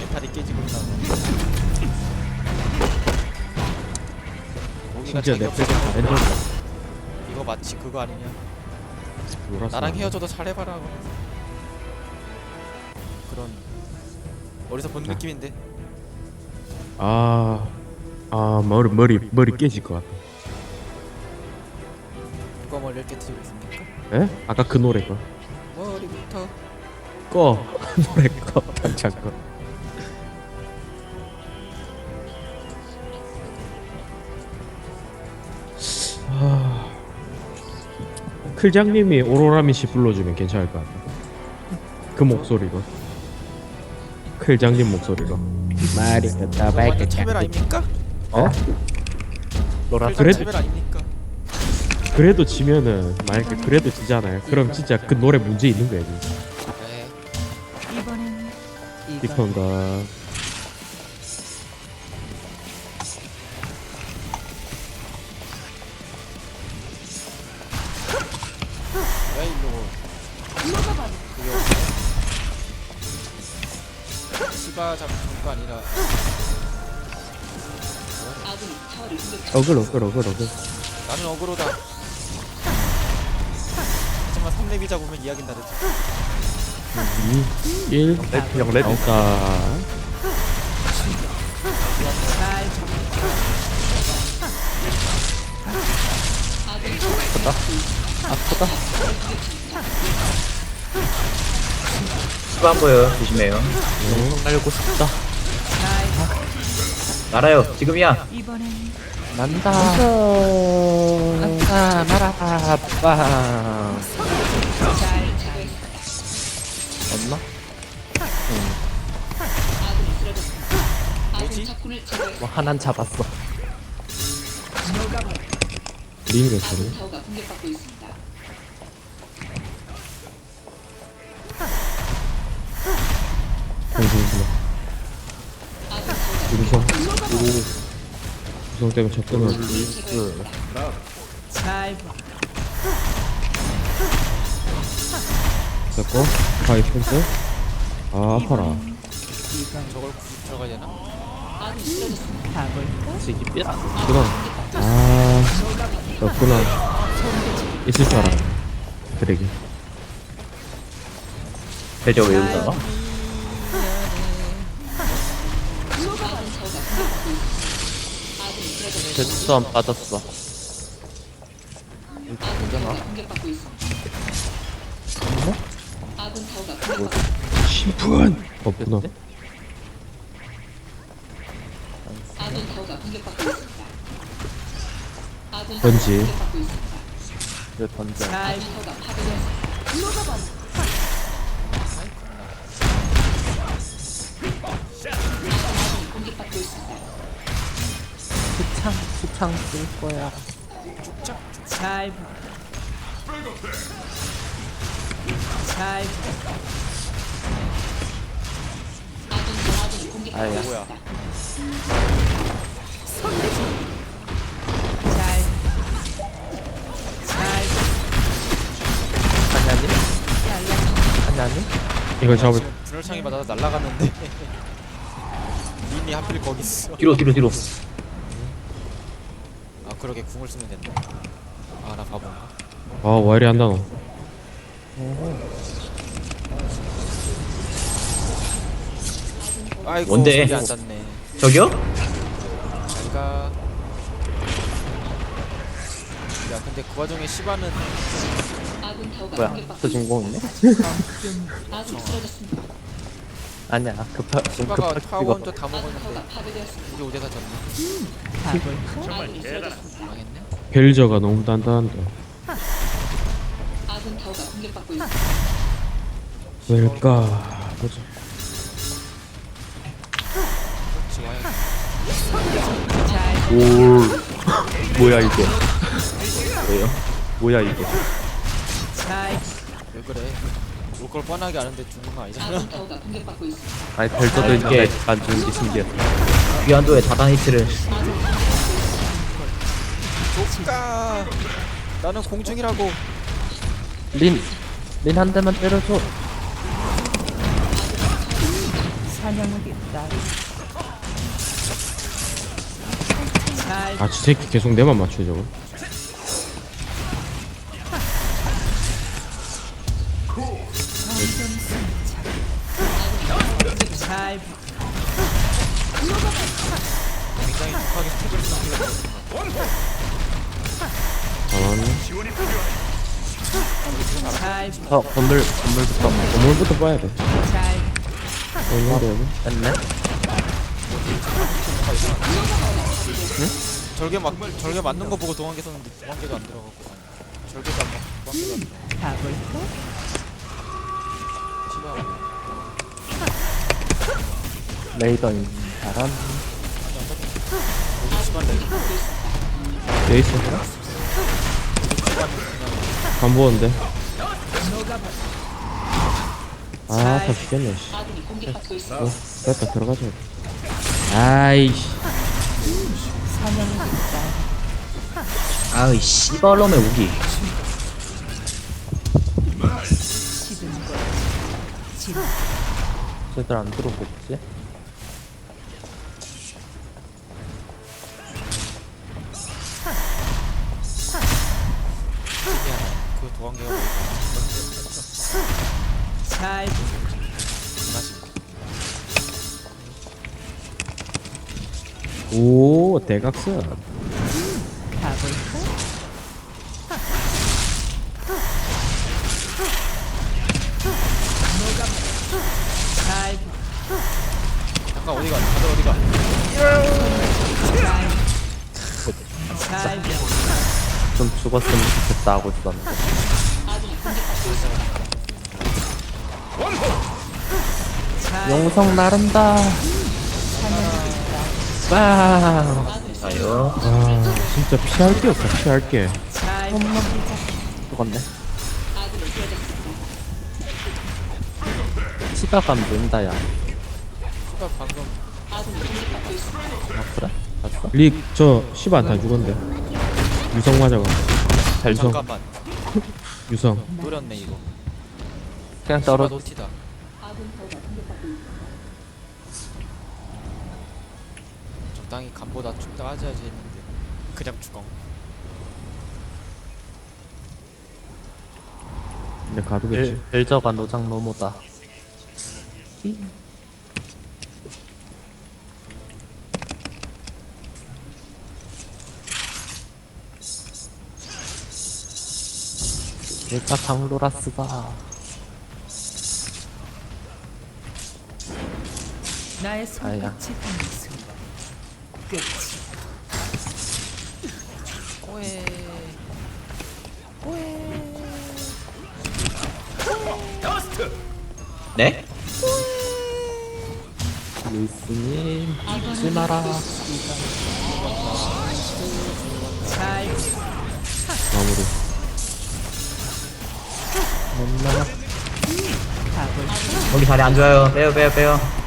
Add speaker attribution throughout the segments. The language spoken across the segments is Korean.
Speaker 1: 멘탈이 깨지고 있다. 여기가
Speaker 2: 진짜
Speaker 1: 자기
Speaker 2: 내
Speaker 1: 없어서
Speaker 2: 패가 다 엔더다
Speaker 1: 이거 마치 그거 아니냐?
Speaker 2: 놀았어
Speaker 1: 나랑 헤어져도 잘해봐라. 그러면서. 그런 어디서 본
Speaker 2: 자.
Speaker 1: 느낌인데
Speaker 2: 아... 아 머리 머리 머리 깨질 것 같아
Speaker 1: 누가 머리를 깨뜨리고 있습니까?
Speaker 2: 에? 아까 그 노래 거
Speaker 1: 머리부터
Speaker 2: 꺼! 노래 꺼 당장 꺼. 아... 클장님이 오로라미 씨 불러주면 괜찮을 것 같아. 그 목소리로. 클장님 목소리로. 말이 끝다
Speaker 1: 완전 차별 아닙니까?
Speaker 2: 어?
Speaker 1: 노라
Speaker 2: 그래도-
Speaker 1: 차별 아닙니까?
Speaker 2: 그래도 지면은 만약에 그래도 지잖아요. 그럼 진짜 그 노래 문제 있는 거야 진짜.
Speaker 1: 네.
Speaker 3: 이번엔
Speaker 2: 이건가.
Speaker 1: 왜 일로 그게 없네? 시바 잡는 거 아니라.
Speaker 2: 어글 어글 어글 어글.
Speaker 1: 나는 어그로다 3렙이 잡으면 이야긴 다르지
Speaker 2: 2 1
Speaker 4: 레드 형 레드
Speaker 2: 아웃다
Speaker 4: 수가 안 보여요 조심해요
Speaker 5: 날고 싶다.
Speaker 4: 날아요 지금이야
Speaker 5: 난다. 난다. 날아라. 빵.
Speaker 1: 뭐
Speaker 5: 하나는 잡았어.
Speaker 2: 리인가 소리 공중구나 유성 유성 때문에 접근을
Speaker 3: 잘 봐.
Speaker 2: 됐고 바이 펜스 아 아파라
Speaker 1: 저걸 굳이 들어가야 되나?
Speaker 3: 가볼까?
Speaker 5: 지기 삐
Speaker 2: 구나 아 없구나 있을 줄 알아 드래기
Speaker 4: 왜 웃어?
Speaker 5: 제주도 안 빠졌어. 괜찮아?
Speaker 2: 심푸한 없구나 던지
Speaker 5: 왜 던져? 수창, 수창 쓸 거야.
Speaker 3: 잘 봐. 잘 봐.
Speaker 5: 아야.
Speaker 1: 뭐야?
Speaker 3: 잘잘
Speaker 5: 하냐니? 하냐니?
Speaker 2: 이걸 잡을
Speaker 1: 지금 분열창이 맞아서 날아갔는데 님이 하필 거기 있어
Speaker 4: 뒤로 뒤로 뒤로
Speaker 1: 아 그러게 궁을 쓰면 된다 아나 바본가?
Speaker 2: 아 와이리 한다 너
Speaker 1: 아이고
Speaker 4: 뭔데? 저기요?
Speaker 1: 자기가 야 근데 그 와중에 시바는
Speaker 5: 뭐야? 저 주인공 있네? 아니야. 급하, 좀
Speaker 1: 시바가
Speaker 5: 급하게
Speaker 1: 타원도
Speaker 5: 찍어.
Speaker 1: 다 먹었는데 이제 오대사 졌네.
Speaker 3: 가볼까?
Speaker 1: 망했네?
Speaker 2: 벨저가 너무 단단한다. 왜일까? 보자
Speaker 1: 와야
Speaker 3: 잘
Speaker 5: 올. 뭐야 이게? 뭐예요? 뭐야 이게?
Speaker 1: 잘왜 그래 올걸 뻔하게 아는데 죽는 거 아니잖아
Speaker 5: 아니 별도도 이게 안 주는 게 신기해.
Speaker 4: 위안도에 다단 히트를
Speaker 1: 조까 나는 공중이라고
Speaker 5: 린, 린 한 대만 때려줘.
Speaker 3: 사냥하기 따
Speaker 2: 아, 저 새끼 계속 내만 맞춰 저거. 잘하네.
Speaker 5: 잘어 건물 건물부터
Speaker 2: 건물부터 봐야 돼.
Speaker 3: 잘
Speaker 2: 어, 있는
Speaker 5: 뺐네
Speaker 1: 절개 막 절개 맞는 거 보고 도망개 썼는데 도망개도 안 들어가고 절개도 안 맞고 도망개도 안 들어가고
Speaker 3: 가볼까?
Speaker 5: 레이더인 바람
Speaker 1: 모두 씨발
Speaker 2: 내돼 있어. 안 보는데. 아, 다 죽겠네, 씨. 어, 됐다, 들어가자. 아이씨.
Speaker 4: 아이 씨발놈의 우기
Speaker 5: 쟤들 안 들어오겠지?
Speaker 2: 오, 대각선.
Speaker 3: 가볼까? 잘
Speaker 1: 잠깐 어디가 다들 어디가
Speaker 5: 잘좀 죽었으면 좋겠다 하고 있었는데 용성 나른다 빵
Speaker 4: 아요
Speaker 2: 아, 진짜 피할 게 없다, 피할 게.
Speaker 3: 잘
Speaker 5: 죽었네 가면 된다 야
Speaker 1: 씨발 방금
Speaker 5: 아, 그래? 봤어?
Speaker 2: 릭, 저, 10안 다 죽었는데. 유성 맞아가.
Speaker 5: 잘 죽어
Speaker 1: 잠깐만
Speaker 2: 유성.
Speaker 1: 노렸네 이거
Speaker 5: 그냥
Speaker 1: 씨발
Speaker 5: 떨어
Speaker 1: 노티다 적당히 간보다 죽다 하자지 했는데 그냥 죽어
Speaker 2: 근데 가두겠지.
Speaker 5: 벨, 벨저가 노장 노모다 일타 강로라스다
Speaker 3: 나의
Speaker 5: 아야.
Speaker 3: 손끝이 닿는 순간 끝이
Speaker 1: 오에
Speaker 4: 네?
Speaker 5: 루이스님 죽지 마라
Speaker 3: 잘
Speaker 2: 마무리.
Speaker 5: 엄마
Speaker 3: 가볼까?
Speaker 4: 거기 자리 안 좋아요 빼요 빼요 빼요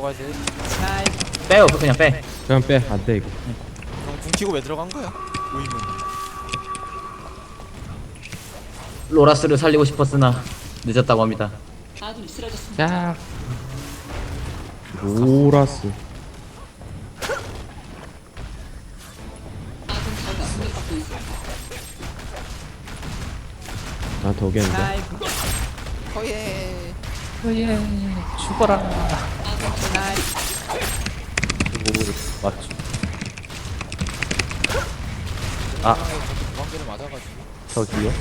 Speaker 1: 가야 돼?
Speaker 3: 잘
Speaker 4: 빼요 그냥 빼
Speaker 2: 그냥 빼. 안 돼, 이거.
Speaker 1: 그럼 궁 키고 왜 들어간 거야? 의문
Speaker 4: 로라스를 살리고 싶었으나 늦었다고 합니다
Speaker 5: 야
Speaker 2: 로라스. 나 덕이었는데.
Speaker 3: 잘
Speaker 1: 허예
Speaker 5: 예 죽어라
Speaker 3: 잘
Speaker 5: 오 맞추 아
Speaker 1: 저기 도망개를 맞아가지고
Speaker 5: 저기요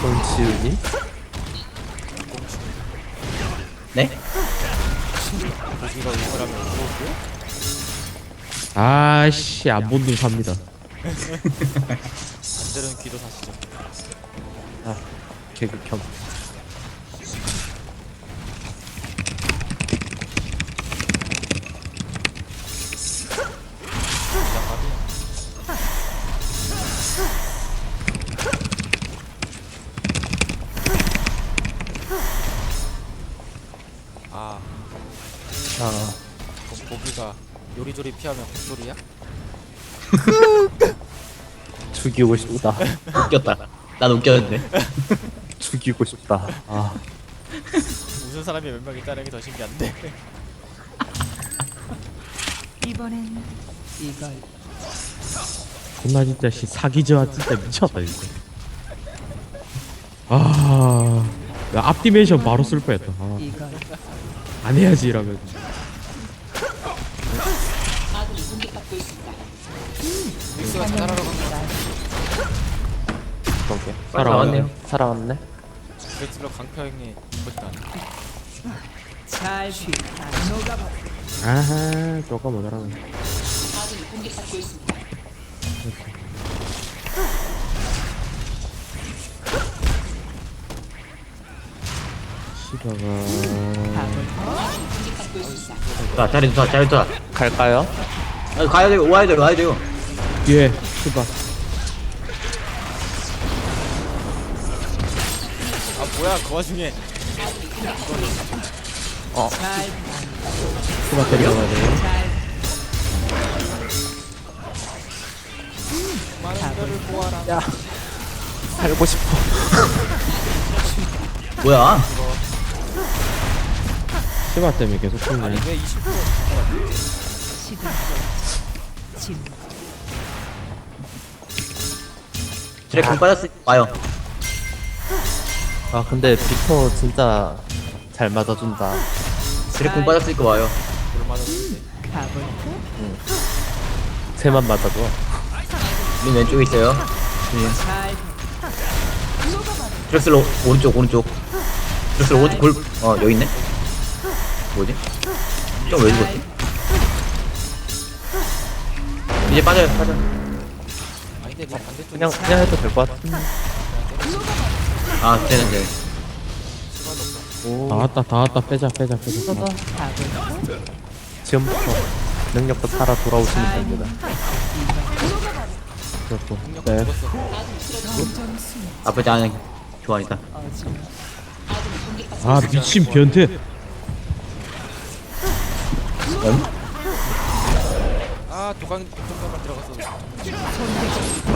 Speaker 5: 손치우님
Speaker 4: 네?
Speaker 1: 무서웠고요?
Speaker 2: 아씨, 안 본 눈 삽니다.
Speaker 1: 안 들은 귀도 사시죠
Speaker 5: 아 개극혐
Speaker 1: 요리조리 피하면 국소리야?
Speaker 5: 죽이고 싶다.
Speaker 4: 웃겼다. 난 웃겼는데.
Speaker 5: 죽이고 싶다. 아,
Speaker 1: 무슨 사람이 몇 명 있다는 게 더 신기한데.
Speaker 3: 이번엔 이걸.
Speaker 2: 존나 진짜 씨 사기저하 진짜 미쳤다 진짜 아. 야, 앞디 메이션 바로 쓸 뻔했다. 아,
Speaker 3: 이걸.
Speaker 2: 안 해야지 이러면
Speaker 1: 믹스가 잘하러 간 거야.
Speaker 5: 그러게.
Speaker 4: 살아왔네요.
Speaker 5: 살아왔네.
Speaker 1: 강표 형님 보니까
Speaker 3: 잘 쉬다 녹아버려
Speaker 2: 아하 조금 모자라네 시바가
Speaker 4: 자, 자리 좋다, 자리 좋다.
Speaker 5: 갈까요?
Speaker 4: 아, 가야 돼요, 와야 돼요, 와야 돼요.
Speaker 2: 뒤에 시바
Speaker 1: 아 뭐야 그 와중에
Speaker 3: 잘
Speaker 2: 시바 때려가야 돼요
Speaker 3: 잘
Speaker 1: 많은 별을 보아라.
Speaker 5: 살고 싶어.
Speaker 4: 뭐야?
Speaker 2: 시바 때문에 계속 죽네
Speaker 1: 아니 왜 20%?
Speaker 4: 드랙 공 빠졌으니 와요.
Speaker 5: 아, 근데 빅터 진짜 잘 맞아준다.
Speaker 4: 드랙 공 빠졌으니까 와요.
Speaker 5: 쟤만 맞아줘.
Speaker 4: 민 왼쪽에 있어요.
Speaker 3: 잘
Speaker 4: 드렉슬로 오른쪽, 오른쪽. 드렉슬로 오른쪽 골, 어, 여기 있네? 뭐지? 좀왜 죽었지? 이제 빠져요, 빠져.
Speaker 1: 아 닌데 네 반대쪽에
Speaker 5: 그냥, 그냥 해도 될 것 같은데.
Speaker 4: 아, 쟤는 쟤.
Speaker 2: 다 왔다 다 왔다 빼자 빼자 빼자
Speaker 3: 가볼까
Speaker 5: 지금부터 능력도 살아 돌아오시면 됩니다.
Speaker 2: 그렇고 네.
Speaker 4: 나쁘지 않은 교환이다.
Speaker 3: 어지
Speaker 2: 아 미친 변태
Speaker 1: 아 도강 도강만 들어갔어.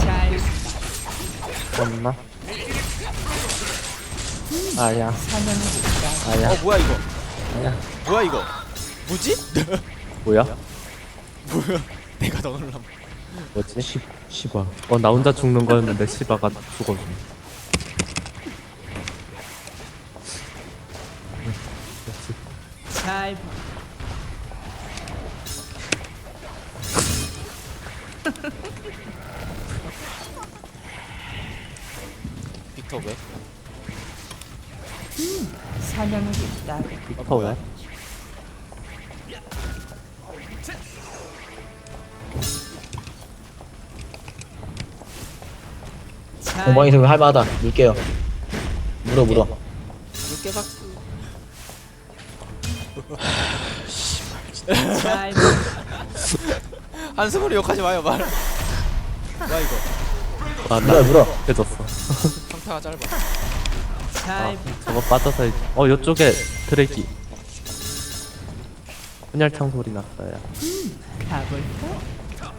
Speaker 3: 잘
Speaker 5: 엄마. 아야, 아야,
Speaker 1: 어 뭐야 이거?
Speaker 5: 아야.
Speaker 1: 뭐야 이거? 뭐지?
Speaker 5: 뭐야?
Speaker 1: 뭐야? 내가 더 놀람.
Speaker 5: 뭐지?
Speaker 2: 시, 시바
Speaker 5: 어, 나 혼자 죽는 거였는데 시바가 죽어주네.
Speaker 3: 잘
Speaker 1: 빅터 왜?
Speaker 3: 사냥하겠다
Speaker 5: 빅터 왜?
Speaker 3: 잘
Speaker 4: 공방이 좀 할만하다. 물게요. 물어, 물어.
Speaker 1: 물개 박수.
Speaker 3: 잘
Speaker 1: 한숨으로 욕하지 마요 말. 뭐야 이거?
Speaker 5: 아,
Speaker 4: 물어,
Speaker 5: 나
Speaker 4: 물어.
Speaker 5: 해줬어.
Speaker 1: 평타가 짧아.
Speaker 3: 잘
Speaker 5: 저거 빠져서, 이제- 어, 요쪽에 드래기. 분열창 소리 났어요.
Speaker 3: 가볼까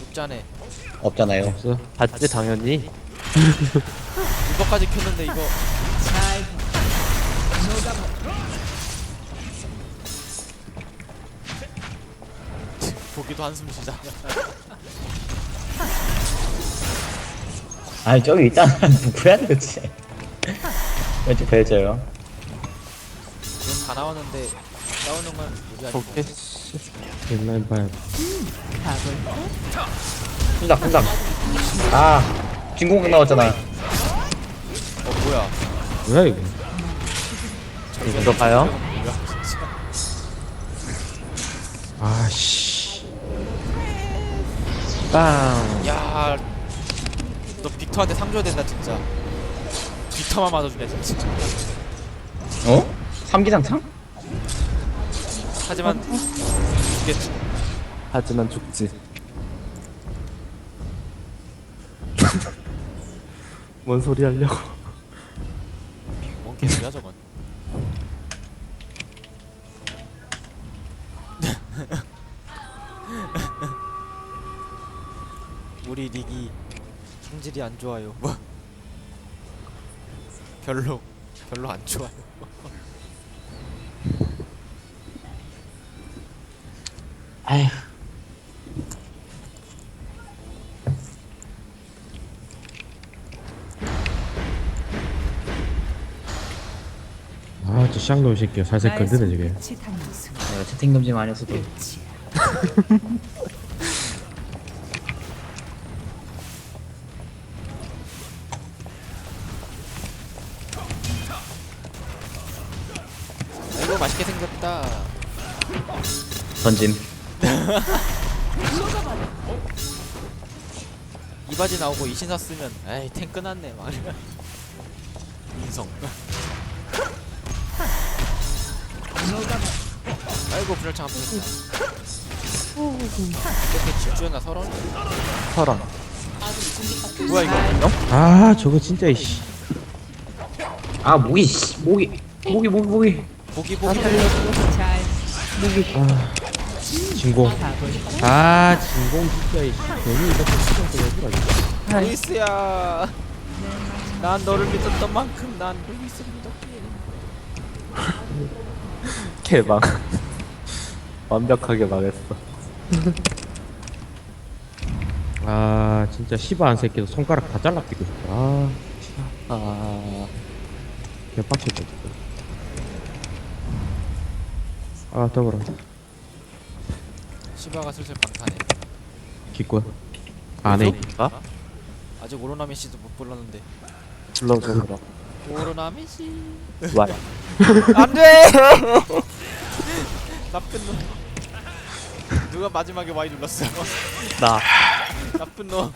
Speaker 1: 육자네.
Speaker 4: 없잖아요.
Speaker 2: 없어
Speaker 5: 봤지, 당연히.
Speaker 1: 이거까지 켰는데 이거
Speaker 3: 잘
Speaker 1: 보기도 한숨 쉬자.
Speaker 4: 아니, 저기 있잖아. 누구야, 도대체. 왼쪽 벨저요.
Speaker 1: 지금 다 나왔는데 싸우는 건 우리 아니고.
Speaker 5: 저게, 씨.
Speaker 2: 인라인 봐야 돼
Speaker 3: 가볼까
Speaker 4: 쿵닥, 쿵닥. 아, 진공각 나왔잖아.
Speaker 1: 어 뭐야?
Speaker 2: 뭐야 이거.
Speaker 1: 뭐야 진짜.
Speaker 2: 아씨
Speaker 5: 빵.
Speaker 1: 야, 너 빅터한테 상 줘야 된다 진짜. 빅터만 맞아주네 진짜.
Speaker 4: 어? 삼기장창?
Speaker 1: 하지만 죽겠지.
Speaker 5: 하지만 죽지. 뭔 소리 하려고.
Speaker 1: 뭔 개소리야 저건. 우리 릭이 성질이 안 좋아요. 뭐? 별로 별로 안 좋아요.
Speaker 4: 아휴
Speaker 2: 아 저 쌍놈 새끼가 살살 건드네 저게
Speaker 3: 치타는 순간
Speaker 4: 내가 채팅 금지 많이 했어도 던짐
Speaker 1: 이 바지 나오고 이 신사 쓰면 에이 탱 끝났네 막. 인성. 아이고 분열창 아프겠다. 이렇게 질주했나 서런?
Speaker 5: 서런.
Speaker 1: 뭐야 이거?
Speaker 2: 아 저거 진짜 이씨
Speaker 4: 아 모기 씨 모기 모기 모기 모기
Speaker 1: 보기 보기.
Speaker 3: 잘
Speaker 2: 진공? 아 진공 진짜 이씨 괜히 이렇게 쓰고 해주라
Speaker 1: 루이스야. 난 너를 믿었던 만큼 난 루이스를 믿었기에.
Speaker 5: 개망. 완벽하게 망했어.
Speaker 2: 아 진짜 시바한 새끼도 손가락 다 잘라 끼고 싶다 아
Speaker 5: 아.
Speaker 2: 개빡쳤다 진짜 아 더불어
Speaker 1: 시바가 슬슬 방탄해.
Speaker 2: 기권 안해
Speaker 5: 아?
Speaker 1: 아직 오로나미 씨도 못 불렀는데.
Speaker 5: 불러줘 그럼.
Speaker 1: 오로나미 씨.
Speaker 5: 와.
Speaker 1: 안 돼. 나쁜 놈. 누가 마지막에 Y 눌렀어?
Speaker 5: 나.
Speaker 1: 나쁜 놈.